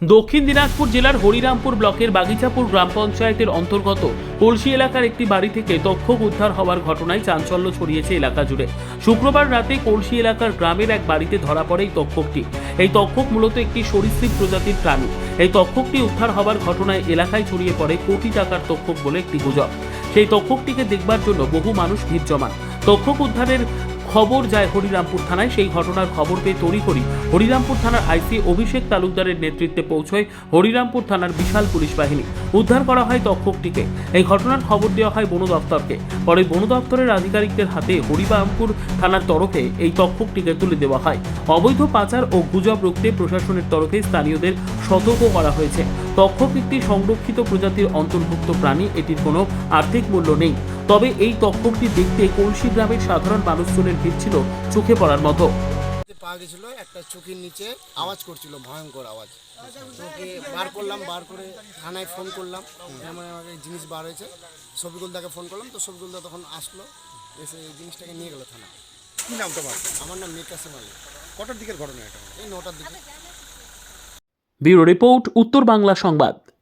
দক্ষিণ দিনাজপুর জেলার হরিরামপুর ব্লকের বাগিচাপুর গ্রাম পঞ্চায়েতের অন্তর্গত কলসি এলাকার একটি বাড়ি থেকে তক্ষক উদ্ধার হওয়ার ঘটনায় চাঞ্চল্য ছড়িয়েছে এলাকা জুড়ে। শুক্রবার রাতে কলসি এলাকার গ্রামের এক বাড়িতে ধরা পড়ে এই তক্ষকটি। এই তক্ষক মূলত একটি সরীসৃপ প্রজাতির প্রাণী। এই তক্ষকটি উদ্ধার হওয়ার ঘটনায় এলাকায় ছড়িয়ে পড়ে কোটি টাকার তক্ষক বলে একটি গুজব। সেই তক্ষকটিকে দেখবার জন্য বহু মানুষ ভিড় জমান। তক্ষক উদ্ধারের খবর যায় হরিরামপুর থানায়। সেই ঘটনার খবর পেয়ে তড়িঘড়ি হরিরামপুর থানার আইসি অভিষেক তালুকদারের নেতৃত্বে পৌঁছয় হরিরামপুর থানার বিশাল পুলিশ বাহিনী। উদ্ধার করা হয় তক্ষকটিকে। এই ঘটনার খবর দেওয়া হয় বন দপ্তরকে। পরে বন দপ্তরের আধিকারিকদের হাতে হরিরামপুর থানার তরফে এই তক্ষকটিকে তুলে দেওয়া হয়। অবৈধ পাচার ও গুজব রুখতে প্রশাসনের তরফে স্থানীয়দের সতর্ক করা হয়েছে। তক্ষক একটি সংরক্ষিত প্রজাতির অন্তর্ভুক্ত প্রাণী। এটির কোনো আর্থিক মূল্য নেই। তবে এই তক্ষকটি দেখতে কলসি গ্রামের সাধারণ মানুষজনের ভিড় ছিল চোখে পড়ার মতো। পাওয়া গেছিল একটা চোখের নিচে আওয়াজ করছিল ভয়ঙ্কর আওয়াজ। তোকে বার করলাম বার করে থানায় ফোন করলাম এমন আমাকে জিনিস বার হয়েছে। শফিকুল দাকে ফোন করলাম তো শফিকুল দা তখন আসলো এসে এই জিনিসটাকে নিয়ে গেলো থানা কি নাম তোমার? আমার নাম মির কাসেম আলী। কটার দিকের ঘটনা এটা? এই নটার দিকে। ব্যুরো রিপোর্ট উত্তর বাংলা সংবাদ।